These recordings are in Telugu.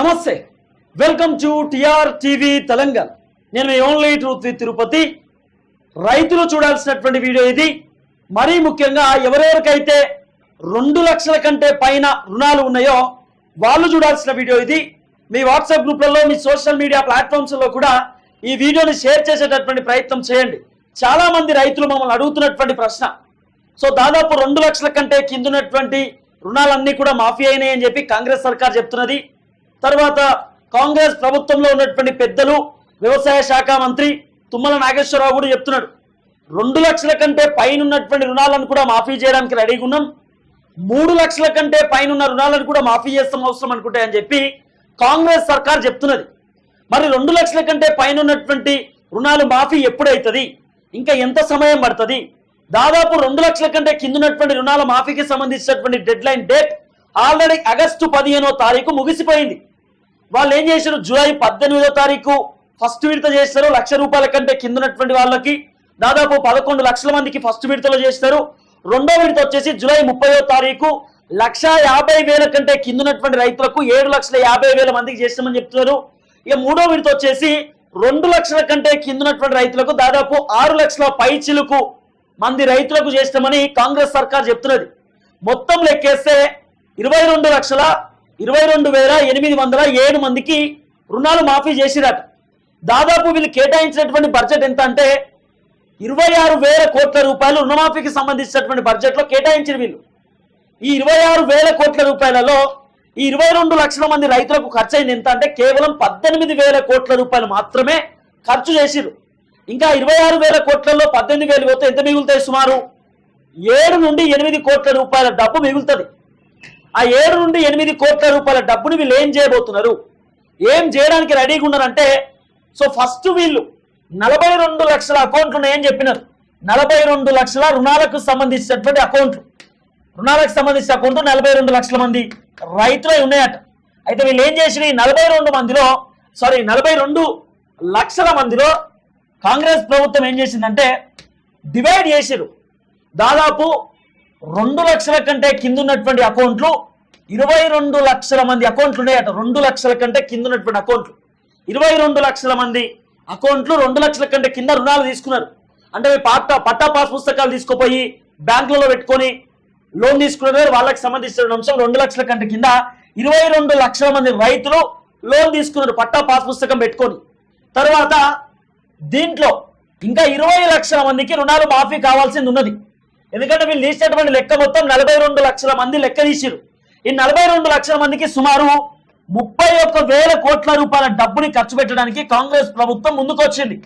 నమస్తే. Welcome to TR TV Telangana నేను మీ ఓన్లీ ట్రూత్ విత్ తిరుపతి రైతులు చూడాల్సినటువంటి వీడియో ఇది. మరీ ముఖ్యంగా ఎవరెవరికైతే రెండు లక్షల కంటే పైన రుణాలు ఉన్నాయో వాళ్ళు చూడాల్సిన వీడియో ఇది. మీ వాట్సాప్ గ్రూప్లలో మీ సోషల్ మీడియా ప్లాట్ఫామ్స్లో కూడా ఈ వీడియోని షేర్ చేసేటటువంటి ప్రయత్నం చేయండి. చాలా మంది రైతులు మమ్మల్ని అడుగుతున్నటువంటి ప్రశ్న. సో దాదాపు రెండు లక్షల కంటే కిందున్నటువంటి రుణాలన్నీ కూడా మాఫీ అయినాయని చెప్పి కాంగ్రెస్ సర్కార్ చెప్తున్నది. తర్వాత కాంగ్రెస్ ప్రభుత్వంలో ఉన్నటువంటి పెద్దలు వ్యవసాయ శాఖ మంత్రి తుమ్మల నాగేశ్వరరావు కూడా చెప్తున్నాడు రెండు లక్షల కంటే పైన ఉన్నటువంటి రుణాలను కూడా మాఫీ చేయడానికి రెడీగా ఉన్నాం మూడు లక్షల కంటే పైన ఉన్న రుణాలను కూడా మాఫీ చేస్తాం అవసరం అనుకుంటే అని చెప్పి కాంగ్రెస్ సర్కార్ చెప్తున్నది. మరి రెండు లక్షల కంటే పైన ఉన్నటువంటి రుణాలు మాఫీ ఎప్పుడైతుంది? ఇంకా ఎంత సమయం పడుతుంది? దాదాపు రెండు లక్షల కంటే కింద ఉన్నటువంటి రుణాల మాఫీకి సంబంధించినటువంటి deadline date already August పదిహేనో తారీఖు ముగిసిపోయింది. వాళ్ళు ఏం చేశారు? జూలై పద్దెనిమిదో తారీఖు ఫస్ట్ విడత చేస్తారు. లక్ష రూపాయల కంటే కింద ఉన్నటువంటి వాళ్ళకి దాదాపు పదకొండు లక్షల మందికి ఫస్ట్ విడతలో చేస్తారు. రెండో విడత వచ్చేసి జూలై ముప్పైవ తారీఖు లక్ష యాభై వేల కంటే కింద ఉన్నటువంటి రైతులకు ఏడు లక్షల యాభై వేల మందికి చేస్తామని చెప్తున్నారు. ఇక మూడో విడత వచ్చేసి రెండు లక్షల కంటే కింద ఉన్నటువంటి రైతులకు దాదాపు ఆరు లక్షల పైచిలుకు మంది రైతులకు చేస్తామని కాంగ్రెస్ సర్కార్ చెప్తున్నది. మొత్తం లెక్కేస్తే ఇరవై రెండు లక్షల ఇరవై రెండు వేల ఎనిమిది వందల ఏడు మందికి రుణాలు మాఫీ చేసిరట. దాదాపు వీళ్ళు కేటాయించినటువంటి బడ్జెట్ ఎంత అంటే ఇరవై ఆరు వేల కోట్ల రూపాయలు రుణమాఫీకి సంబంధించినటువంటి బడ్జెట్లో కేటాయించిన వీళ్ళు. ఈ ఇరవై ఆరు వేల కోట్ల రూపాయలలో ఈ ఇరవై రెండు లక్షల మంది రైతులకు ఖర్చు అయింది ఎంత అంటే కేవలం పద్దెనిమిది వేల కోట్ల రూపాయలు మాత్రమే ఖర్చు చేసిరు. ఇంకా ఇరవై ఆరు వేల కోట్లలో పద్దెనిమిది వేలు పోతే ఎంత మిగులుతాయి సుమారు? ఏడు నుండి ఎనిమిది కోట్ల రూపాయల డబ్బు మిగులుతుంది. ఆ ఏడు నుండి ఎనిమిది కోట్ల రూపాయల డబ్బుని వీళ్ళు ఏం చేయబోతున్నారు? ఏం చేయడానికి రెడీగా ఉన్నారంటే సో ఫస్ట్ వీళ్ళు నలభై రెండు లక్షల అకౌంట్లు ఏం చెప్పినారు? నలభై రెండు లక్షల రుణాలకు సంబంధించినటువంటి అకౌంట్లు. రుణాలకు సంబంధించిన అకౌంట్ నలభై రెండు లక్షల మంది రైతులై ఉన్నాయట. అయితే వీళ్ళు ఏం చేసిన ఈ నలభై రెండు మందిలో సారీ నలభై రెండు లక్షల మందిలో కాంగ్రెస్ ప్రభుత్వం ఏం చేసిందంటే డివైడ్ చేసిరు దాదాపు రెండు లక్షల కంటే కింద ఉన్నటువంటి అకౌంట్లు ఇరవై రెండు లక్షల మంది అకౌంట్లు ఉన్నాయట. రెండు లక్షల కంటే కింద ఉన్నటువంటి అకౌంట్లు. ఇరవై రెండు లక్షల మంది అకౌంట్లు రెండు లక్షల కంటే కింద రుణాలు తీసుకున్నారు. అంటే పాట పట్టా పాస్ పుస్తకాలు తీసుకుపోయి బ్యాంకులలో పెట్టుకొని లోన్ తీసుకున్నారు వాళ్ళకి సంబంధించిన అంశం. రెండు లక్షల కంటే కింద ఇరవై రెండు లక్షల మంది రైతులు లోన్ తీసుకున్నారు పట్టా పాస్ పుస్తకం పెట్టుకొని. తర్వాత దీంట్లో ఇంకా ఇరవై లక్షల మందికి రుణాలు మాఫీ కావాల్సింది ఉన్నది. ఎందుకంటే వీళ్ళు తీసేటువంటి లెక్క మొత్తం నలభై రెండు లక్షల మంది లెక్క తీసిరు ఈ నలభై రెండు లక్షల మందికి సుమారు ముప్పై ఒక్క వేల కోట్ల రూపాయల డబ్బుని ఖర్చు పెట్టడానికి కాంగ్రెస్ ప్రభుత్వం ముందుకొచ్చింది.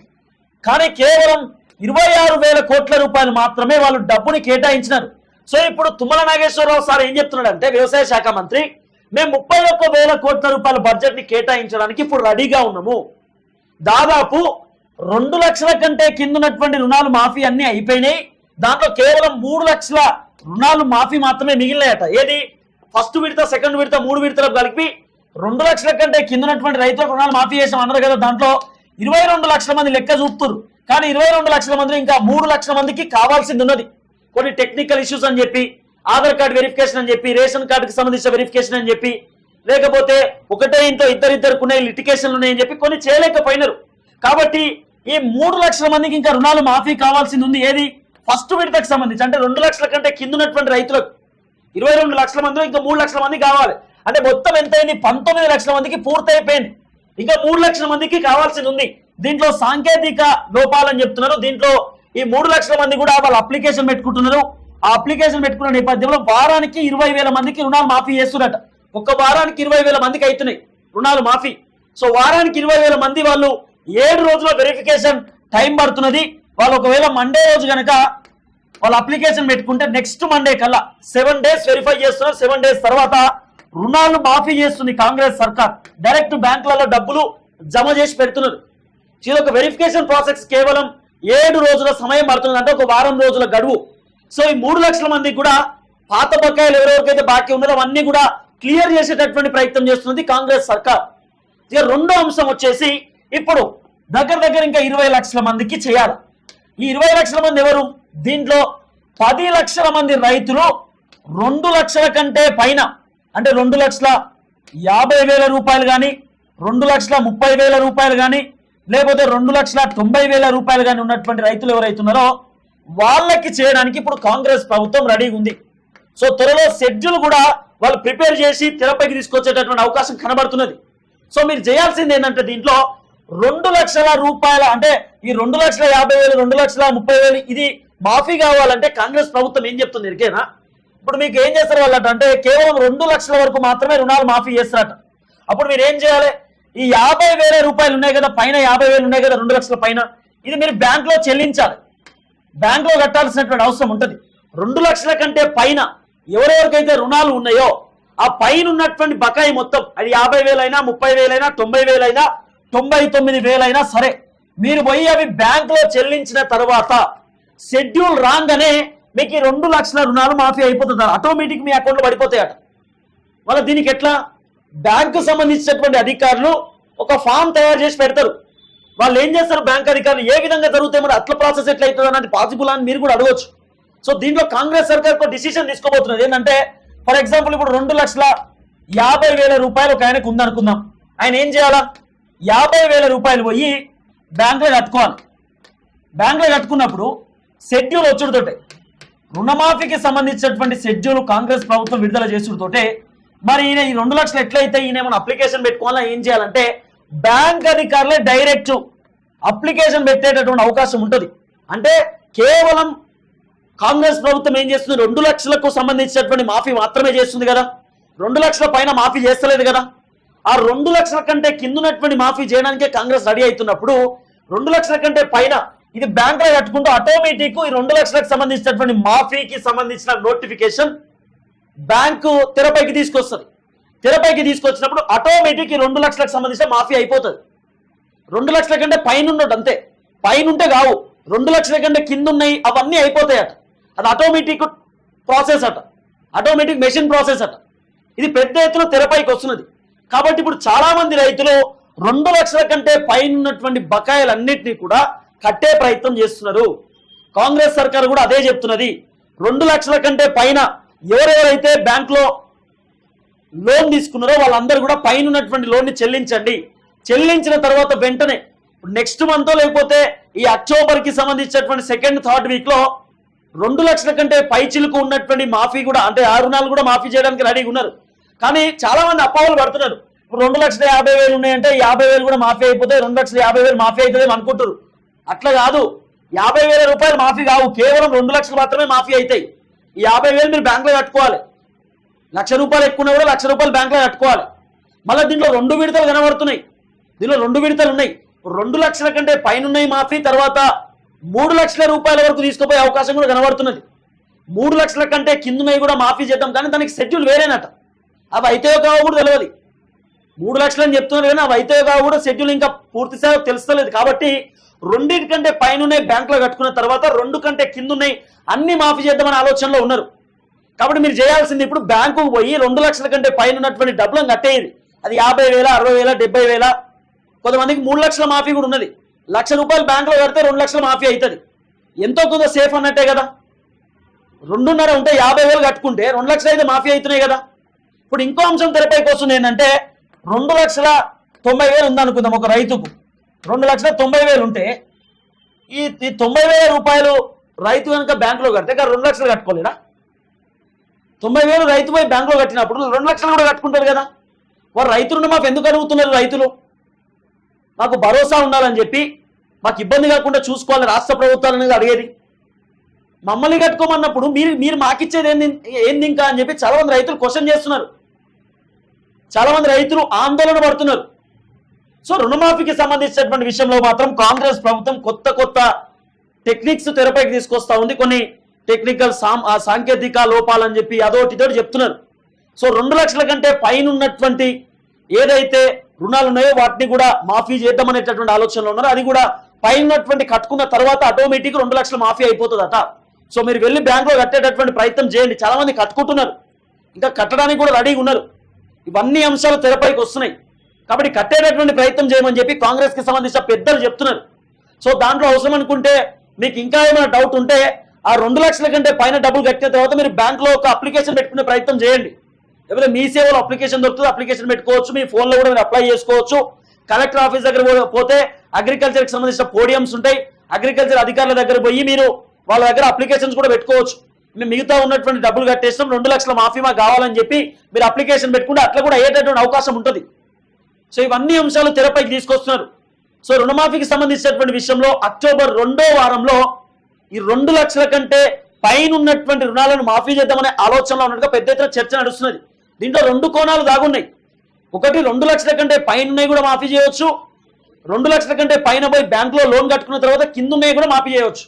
కానీ కేవలం ఇరవై ఆరు వేల కోట్ల రూపాయలు మాత్రమే వాళ్ళు డబ్బుని కేటాయించినారు. సో ఇప్పుడు తుమ్మల నాగేశ్వరరావు సార్ ఏం చెప్తున్నాడు అంటే వ్యవసాయ శాఖ మంత్రి మేము ముప్పై ఒక్క వేల కోట్ల రూపాయల బడ్జెట్ని కేటాయించడానికి ఇప్పుడు రెడీగా ఉన్నాము. దాదాపు రెండు లక్షల కంటే కింద ఉన్నటువంటి రుణాలు మాఫీ అన్ని అయిపోయినాయి. దాంట్లో కేవలం మూడు లక్షల రుణాలు మాఫీ మాత్రమే మిగిలినాయట. ఏది? ఫస్ట్ విడత సెకండ్ విడత మూడు విడతలకు కలిపి రెండు లక్షల కంటే కింద ఉన్నటువంటి రైతులకు రుణాలు మాఫీ చేసాం అన్నారు కదా దాంట్లో. ఇరవై రెండు లక్షల మంది లెక్క చూపుతున్నారు కానీ ఇరవై రెండు లక్షల మంది ఇంకా మూడు లక్షల మందికి కావాల్సింది ఉన్నది. కొన్ని టెక్నికల్ ఇష్యూస్ అని చెప్పి ఆధార్ కార్డు వెరిఫికేషన్ అని చెప్పి రేషన్ కార్డుకి సంబంధించిన వెరిఫికేషన్ అని చెప్పి లేకపోతే ఒకటే ఇంట్లో ఇద్దరిద్దరికి ఉన్నాయి లిటికేషన్లు ఉన్నాయని చెప్పి కొన్ని చేయలేకపోయినారు. కాబట్టి ఈ మూడు లక్షల మందికి ఇంకా రుణాలు మాఫీ కావాల్సింది ఉంది. ఏది? ఫస్ట్ విడతకు సంబంధించి. అంటే రెండు లక్షల కంటే కింద ఉన్నటువంటి రైతులకు. ఇరవై రెండు లక్షల మందిలో ఇంకా మూడు లక్షల మంది కావాలి. అంటే మొత్తం ఎంతైంది? పంతొమ్మిది లక్షల మందికి పూర్తయిపోయింది. ఇంకా మూడు లక్షల మందికి కావాల్సింది ఉంది. దీంట్లో సాంకేతిక లోపాలని చెప్తున్నారు. దీంట్లో ఈ మూడు లక్షల మంది కూడా వాళ్ళు అప్లికేషన్ పెట్టుకుంటున్నారు. ఆ అప్లికేషన్ పెట్టుకున్న నేపథ్యంలో వారానికి ఇరవై వేల మందికి రుణాలు మాఫీ చేస్తున్నట ఒక్క వారానికి ఇరవై వేల మందికి అవుతున్నాయి రుణాలు మాఫీ. సో వారానికి ఇరవై వేల మంది వాళ్ళు ఏడు రోజుల వెరిఫికేషన్ టైం పడుతున్నది. వాళ్ళు ఒకవేళ మండే రోజు కనుక వాళ్ళు అప్లికేషన్ పెట్టుకుంటే నెక్స్ట్ మండే కల్లా సెవెన్ డేస్ వెరిఫై చేస్తున్నారు. సెవెన్ డేస్ తర్వాత రుణాలు మాఫీ చేస్తుంది కాంగ్రెస్ సర్కార్. డైరెక్ట్ బ్యాంకులలో డబ్బులు జమ చేసి పెడుతున్నారు. ఇది ఒక వెరిఫికేషన్ ప్రాసెస్ కేవలం ఏడు రోజుల సమయం పడుతుంది. అంటే ఒక వారం రోజుల గడువు. సో ఈ మూడు లక్షల మందికి కూడా పాత బకాయిలు ఎవరెవరికైతే బాకీ ఉన్నారో అవన్నీ కూడా క్లియర్ చేసేటటువంటి ప్రయత్నం చేస్తుంది కాంగ్రెస్ సర్కార్. ఇక రెండో అంశం వచ్చేసి ఇప్పుడు దగ్గర దగ్గర ఇంకా ఇరవై లక్షల మందికి చేయాలి. ఈ ఇరవై లక్షల మంది ఎవరు? దీంట్లో పది లక్షల మంది రైతులు రెండు లక్షల కంటే పైన అంటే రెండు లక్షల యాభై వేల రూపాయలు కానీ రెండు లక్షల ముప్పై వేల రూపాయలు కానీ లేకపోతే రెండు లక్షల తొంభై వేల రూపాయలు కానీ ఉన్నటువంటి రైతులు ఎవరైతున్నారో వాళ్ళకి చేయడానికి ఇప్పుడు కాంగ్రెస్ ప్రభుత్వం రెడీగా ఉంది. సో త్వరలో షెడ్యూల్ కూడా వాళ్ళు ప్రిపేర్ చేసి తెరపైకి తీసుకొచ్చేటటువంటి అవకాశం కనబడుతున్నది. సో మీరు చేయాల్సింది ఏంటంటే దీంట్లో రెండు లక్షల రూపాయల అంటే ఈ రెండు లక్షల యాభై వేలు రెండు లక్షల ముప్పై వేలు ఇది మాఫీ కావాలంటే కాంగ్రెస్ ప్రభుత్వం ఏం చెప్తుంది ఇరికేనా? ఇప్పుడు మీకు ఏం చేస్తారు వాళ్ళట? అంటే కేవలం రెండు లక్షల వరకు మాత్రమే రుణాలు మాఫీ చేస్తారట. అప్పుడు మీరు ఏం చేయాలి? ఈ యాభై వేల రూపాయలు ఉన్నాయి కదా పైన యాభై వేలు ఉన్నాయి కదా రెండు లక్షల పైన ఇది మీరు బ్యాంక్లో చెల్లించాలి. బ్యాంక్లో కట్టాల్సినటువంటి అవసరం ఉంటుంది. రెండు లక్షల కంటే పైన ఎవరెవరికైతే రుణాలు ఉన్నాయో ఆ పైన ఉన్నటువంటి బకాయి మొత్తం అది యాభై వేలైనా ముప్పై వేలైనా తొంభై వేలైనా తొంభై తొమ్మిది వేలైనా సరే మీరు పోయి అవి బ్యాంక్లో చెల్లించిన తర్వాత షెడ్యూల్ రాగానే మీకు ఈ రెండు లక్షల రుణాలు మాఫీ అయిపోతుంది ఆటోమేటిక్ మీ అకౌంట్లో పడిపోతాయట. వాళ్ళ దీనికి ఎట్లా? బ్యాంకు సంబంధించినటువంటి అధికారులు ఒక ఫామ్ తయారు చేసి పెడతారు. వాళ్ళు ఏం చేస్తారు? బ్యాంక్ అధికారులు ఏ విధంగా జరుగుతాయి మరి అట్లా ప్రాసెస్ ఎట్లయితుంది అన్నది పాసిబుల్ అని మీరు కూడా అడగవచ్చు సో దీంట్లో కాంగ్రెస్ సర్కార్ ఒక డిసిషన్ తీసుకోబోతున్నది. ఏంటంటే ఫర్ ఎగ్జాంపుల్ ఇప్పుడు రెండు లక్షల యాభై వేల రూపాయలు ఒక ఆయనకు ఉందనుకుందాం. ఆయన ఏం చేయాలా? యాభై వేల రూపాయలు పోయి బ్యాంకులో కట్టుకోవాలి. బ్యాంకులో కట్టుకున్నప్పుడు షెడ్యూల్ వచ్చుడుతోటే రుణమాఫీకి సంబంధించినటువంటి షెడ్యూల్ కాంగ్రెస్ ప్రభుత్వం విడుదల చేసుడుతోటే మరి ఈయన ఈ రెండు లక్షలు ఎట్లయితే ఈయన ఏమైనా అప్లికేషన్ పెట్టుకోవాలా ఏం చేయాలంటే బ్యాంక్ అధికారులే డైరెక్ట్ అప్లికేషన్ పెట్టేటటువంటి అవకాశం ఉంటుంది. అంటే కేవలం కాంగ్రెస్ ప్రభుత్వం ఏం చేస్తుంది? రెండు లక్షలకు సంబంధించినటువంటి మాఫీ మాత్రమే చేస్తుంది కదా. రెండు లక్షల పైన మాఫీ చేస్తలేదు కదా. ఆ రెండు లక్షల కంటే కిందున్నటువంటి మాఫీ చేయడానికే కాంగ్రెస్ రెడీ అవుతున్నప్పుడు రెండు లక్షల కంటే పైన ఇది బ్యాంక్లో కట్టుకుంటూ ఆటోమేటిక్ ఈ రెండు లక్షలకు సంబంధించినటువంటి మాఫీకి సంబంధించిన నోటిఫికేషన్ బ్యాంకు తెరపైకి తీసుకొస్తుంది. తెరపైకి తీసుకొచ్చినప్పుడు ఆటోమేటిక్ ఈ రెండు లక్షలకు సంబంధించిన మాఫీ అయిపోతుంది. రెండు లక్షల కంటే పైన ఉండడు అంతే. పైన ఉంటే కావు. రెండు లక్షల కంటే కింద ఉన్నాయి అవన్నీ అయిపోతాయట. అది ఆటోమేటిక్ ప్రాసెస్ అట. ఆటోమేటిక్ మెషిన్ ప్రాసెస్ అట. ఇది పెద్ద ఎత్తున తెరపైకి వస్తున్నది. కాబట్టి ఇప్పుడు చాలా మంది రైతులు రెండు లక్షల కంటే పైన ఉన్నటువంటి బకాయిలన్నింటినీ కూడా కట్టే ప్రయత్నం చేస్తున్నారు. కాంగ్రెస్ సర్కార్ కూడా అదే చెప్తున్నది. రెండు లక్షల కంటే పైన ఎవరెవరైతే బ్యాంకులో లోన్ తీసుకున్నారో వాళ్ళందరూ కూడా పైన ఉన్నటువంటి లోన్ని చెల్లించండి. చెల్లించిన తర్వాత వెంటనే నెక్స్ట్ మంత్ లేకపోతే ఈ అక్టోబర్కి సంబంధించినటువంటి సెకండ్ థర్డ్ వీక్లో రెండు లక్షల కంటే పై చిలుకు ఉన్నటువంటి మాఫీ కూడా అంటే ఆ రుణాలు కూడా మాఫీ చేయడానికి రెడీగా ఉన్నారు. కానీ చాలా మంది అప్పావులు పడుతున్నారు. ఇప్పుడు రెండు లక్షల యాభై వేలు ఉన్నాయంటే యాభై వేలు కూడా మాఫీ అయిపోతే రెండు లక్షల యాభై వేలు మాఫీ అవుతుంది అనుకుంటారు అట్లా కాదు. యాభై వేల రూపాయలు మాఫీ కావు. కేవలం రెండు లక్షలు మాత్రమే మాఫీ అవుతాయి ఈ యాభై వేలు మీరు బ్యాంకులో కట్టుకోవాలి. లక్ష రూపాయలు ఎక్కువ కూడా లక్ష రూపాయలు బ్యాంకులో కట్టుకోవాలి. మళ్ళీ దీంట్లో రెండు విడతలు కనబడుతున్నాయి. దీనిలో రెండు విడతలు ఉన్నాయి. రెండు లక్షల కంటే పైన ఉన్నాయి మాఫీ తర్వాత మూడు లక్షల రూపాయల వరకు తీసుకుపోయే అవకాశం కూడా కనబడుతున్నది. మూడు లక్షల కంటే కిందున్నవి కూడా మాఫీ చేద్దాం. కానీ దానికి షెడ్యూల్ వేరేనట. అవి అయితే కావో కూడా తెలియదు మూడు లక్షలు అని చెప్తున్నారు కానీ అవి అయితే కావు కూడా షెడ్యూల్ ఇంకా పూర్తి స్థాయి తెలుస్తలేదు. కాబట్టి రెండింటి కంటే పైన బ్యాంకులో కట్టుకున్న తర్వాత రెండు కంటే కింద ఉన్నాయి అన్ని మాఫీ చేద్దామని ఆలోచనలో ఉన్నారు. కాబట్టి మీరు చేయాల్సింది ఇప్పుడు బ్యాంకుకు పోయి రెండు లక్షల కంటే పైన ఉన్నటువంటి డబ్బులను కట్టేది అది యాభై వేల అరవై వేల డెబ్బై వేల. కొంతమందికి మూడు లక్షల మాఫీ కూడా ఉన్నది. లక్ష రూపాయలు బ్యాంకులో కడితే రెండు లక్షల మాఫీ అవుతుంది. ఎంతో కొంత సేఫ్ అన్నట్టే కదా. రెండున్నర ఉంటే యాభై వేలు కట్టుకుంటే రెండు లక్షలు అయితే మాఫీ అవుతున్నాయి కదా. ఇప్పుడు ఇంకో అంశం తెరపైకి వస్తుంది ఏంటంటే రెండు లక్షల తొంభై వేలు ఉందనుకుందాం ఒక రైతుకు. రెండు లక్షల తొంభై వేలు ఉంటే ఈ ఈ తొంభై వేల రూపాయలు రైతు కనుక బ్యాంకులో కడితే ఇక రెండు లక్షలు కట్టుకోలేడా? తొంభై వేలు రైతు పోయి బ్యాంకులో కట్టినప్పుడు రెండు లక్షలు కూడా కట్టుకుంటారు కదా? వారు రైతు రుణమాఫీ ఎందుకు అడుగుతున్నారు రైతులు? మాకు భరోసా ఉండాలని చెప్పి మాకు ఇబ్బంది కాకుండా చూసుకోవాలి రాష్ట్ర ప్రభుత్వాలు అనేది అడిగేది. మమ్మల్ని కట్టుకోమన్నప్పుడు మీరు మీరు మాకిచ్చేది ఏంది ఏంది ఇంకా అని చెప్పి చాలామంది రైతులు క్వశ్చన్ చేస్తున్నారు. చాలామంది రైతులు ఆందోళన పడుతున్నారు. సో రుణమాఫీకి సంబంధించినటువంటి విషయంలో మాత్రం కాంగ్రెస్ ప్రభుత్వం కొత్త కొత్త టెక్నిక్స్ తెరపైకి తీసుకొస్తా ఉంది. కొన్ని టెక్నికల్ సాం- సాంకేతిక లోపాలని చెప్పి అదోటి ఇదోటి చెప్తున్నారు. సో రెండు లక్షల కంటే పైన ఉన్నటువంటి ఏదైతే రుణాలు ఉన్నాయో వాటిని కూడా మాఫీ చేద్దామనేటటువంటి ఆలోచనలో ఉన్నారు. అది కూడా పైన ఉన్నటువంటి కట్టుకున్న తర్వాత ఆటోమేటిక్ రెండు లక్షలు మాఫీ అయిపోతుందట. సో మీరు వెళ్ళి బ్యాంకులో కట్టేటటువంటి ప్రయత్నం చేయండి. చాలా మంది కట్టుకుంటున్నారు. ఇంకా కట్టడానికి కూడా రెడీగా ఉన్నారు. ఇవన్నీ అంశాలు తెరపైకి వస్తున్నాయి. కాబట్టి కట్టేటటువంటి ప్రయత్నం చేయమని చెప్పి కాంగ్రెస్కి సంబంధించిన పెద్దలు చెప్తున్నారు. సో దాంట్లో అవసరం అనుకుంటే మీకు ఇంకా ఏమైనా డౌట్ ఉంటే ఆ రెండు లక్షల కంటే పైన డబ్బులు కట్టిన తర్వాత మీరు బ్యాంక్లో ఒక అప్లికేషన్ పెట్టుకునే ప్రయత్నం చేయండి. లేకపోతే మీ సేవలో అప్లికేషన్ దొరుకుతుంది అప్లికేషన్ పెట్టుకోవచ్చు. మీ ఫోన్లో కూడా మీరు అప్లై చేసుకోవచ్చు. కలెక్టర్ ఆఫీస్ దగ్గర పో- పోతే అగ్రికల్చర్కి సంబంధించిన పోడియంస్ ఉంటాయి. అగ్రికల్చర్ అధికారుల దగ్గర పోయి మీరు వాళ్ళ దగ్గర అప్లికేషన్స్ కూడా పెట్టుకోవచ్చు. మేము మిగతా ఉన్నటువంటి డబ్బులు కట్టేసినాం. రెండు లక్షల మాఫీ మాకు కావాలని చెప్పి మీరు అప్లికేషన్ పెట్టుకుంటే అట్లా కూడా అయ్యేటటువంటి అవకాశం ఉంటుంది. సో ఇవన్నీ అంశాలు తెరపైకి తీసుకొస్తున్నారు. సో రుణమాఫీకి సంబంధించినటువంటి విషయంలో అక్టోబర్ రెండో వారంలో ఈ రెండు లక్షల కంటే పైన ఉన్నటువంటి రుణాలను మాఫీ చేద్దామనే ఆలోచనలో ఉన్నట్టుగా పెద్ద ఎత్తున చర్చ నడుస్తున్నది. దీంట్లో రెండు కోణాలు దాగున్నాయి. ఒకటి రెండు లక్షల కంటే పైన కూడా మాఫీ చేయవచ్చు. రెండు లక్షల కంటే పైన పోయి బ్యాంకులో లోన్ కట్టుకున్న తర్వాత కింద ఉన్నాయి కూడా మాఫీ చేయవచ్చు.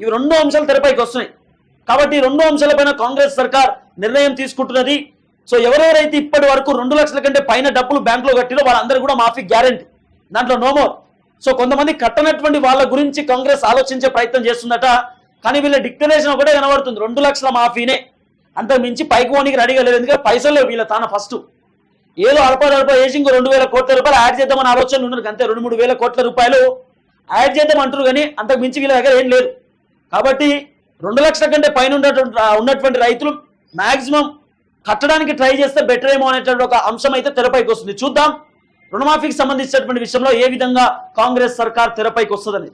ఇవి రెండు అంశాలు తెరపైకి వస్తున్నాయి. కాబట్టి ఈ రెండు అంశాలపైన కాంగ్రెస్ సర్కార్ నిర్ణయం తీసుకుంటున్నది. సో ఎవరెవరైతే ఇప్పటి వరకు రెండు లక్షల కంటే పైన డబ్బులు బ్యాంకులో కట్టిరో వాళ్ళందరూ కూడా మాఫీ గ్యారెంటీ. దాంట్లో నోమోర్ సో కొంతమంది కట్టనటువంటి వాళ్ళ గురించి కాంగ్రెస్ ఆలోచించే ప్రయత్నం చేస్తుందట. కానీ వీళ్ళ డిక్లరేషన్ ఒకటే కనబడుతుంది. రెండు లక్షల మాఫీనే. అంత మించి పైకి పోనీకి రెడీగా లేదు. ఎందుకంటే పైసలు వీళ్ళ తాన ఫస్ట్. ఏదో అడపదడప వేసి ఇంకో రెండు వేల కోట్ల రూపాయలు యాడ్ చేద్దామని ఆలోచన ఉన్నారు అంతే రెండు మూడు వేల కోట్ల రూపాయలు యాడ్ చేద్దాం అంటారు కానీ అంతకు మించి వీళ్ళ దగ్గర ఏం లేదు. కాబట్టి రెండు లక్షల కంటే పైన ఉన్నటువంటి ఉన్నటువంటి రైతులు మాక్సిమం కట్టడానికి ట్రై చేస్తే బెటర్ ఏమో అనేటువంటి ఒక అంశం అయితే తెరపైకి వస్తుంది. చూద్దాం. రుణమాఫీకి సంబంధించినటువంటి విషయంలో ఏ విధంగా కాంగ్రెస్ సర్కార్ తెరపైకి వస్తుందని.